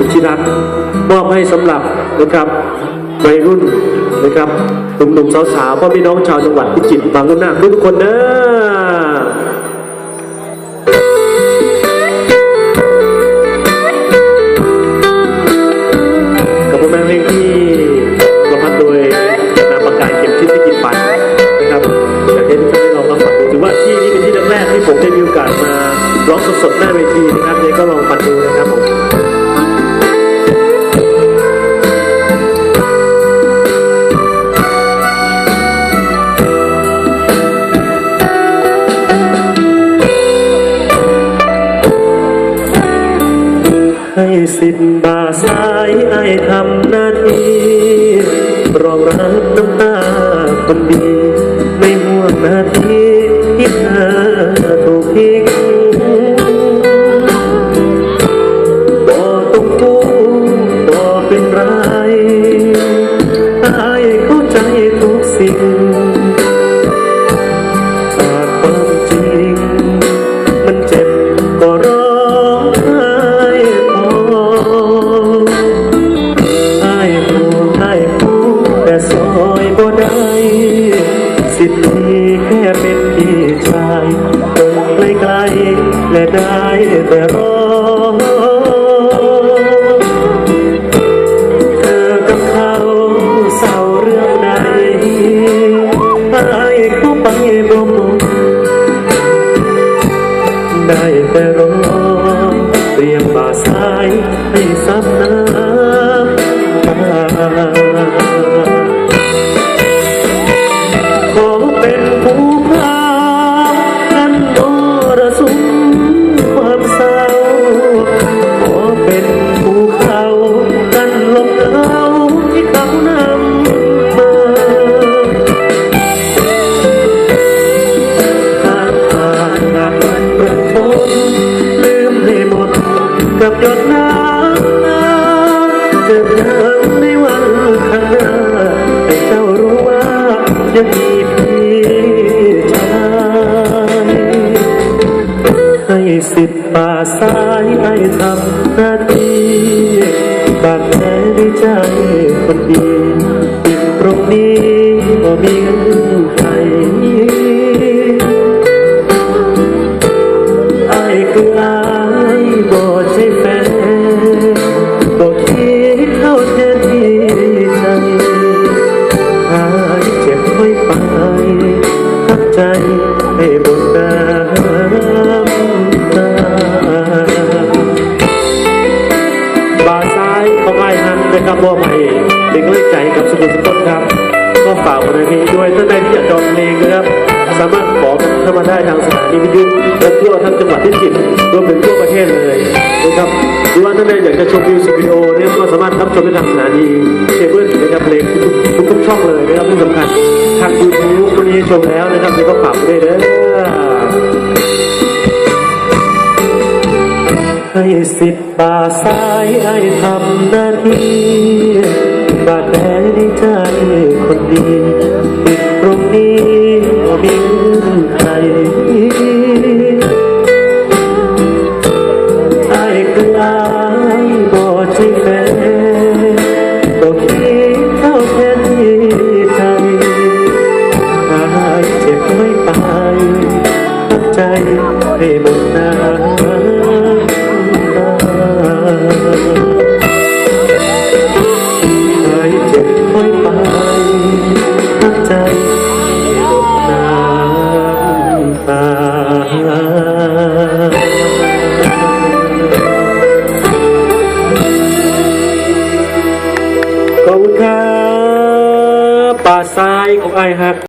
สุดที่รักมอบให้สำหรับนะครับวัยรุ่นนะครับหนุ่มๆสาวๆพ่อพี่น้องชาวจังหวัดพิจิตรบางกุนาทุกคนเด้อกับผลงานเพลงที่ประพันธ์โดยนามปากกาเก็บทิศที่กินไปนะครับอยากให้ทุกท่านได้ลองมาฟังดูถือว่าที่นี้เป็นที่แรกที่ผมได้มีโอกาสมาร้องสดๆหน้าเวทีนะครับยังไงก็ลองฟังดูนะครับผม ให้สิบบาทสายไอทำหน้าที่รองรับน้ำตาคนดีไม่ห่วงหน้าที่ที่เธอถูกทิ้งบ่ต้องกู้บ่เป็นไรอายเข้าใจทุกสิ่ง ได้แต่รอ ยังมีพี่ชายให้สิทธิ์ป่าสายให้ทำหน้าที่บาดแผลในใจคนดีตรงนี้ก็มีเงื่อนไข ใจให้บนน้ำตาบาซ้ายของไอ้ฮันนะครับว่าใหม่เป็กำลังใจกับสมุทรสต้นครับ ก็ฝากวันนี้ด้วยท่านใดที่อยากจองเพลงนะครับ สามารถขอกันเข้ามาได้ทางสถานีวิทยุและทั่วทั้งจังหวัดพิจิตรวมถึงทั่วประเทศเลยนะครับหรือว่าท่านใดอยากจะชมมิวสิกวิดีโอเนี่ยก็สามารถรับชมได้ทางสถานีเคเบิลนะครับเพลงทุกทุกช่องเลยนะครับที่สำคัญ ชมแล้วนะครับนี่ก็ฝากไว้ด้วยเด้อให้สิทธิ์ป่าสายไอ้ทำหน้าที่บาดแผลในใจคนดีติดตรงนี้ก็มีใคร อบคุณครับ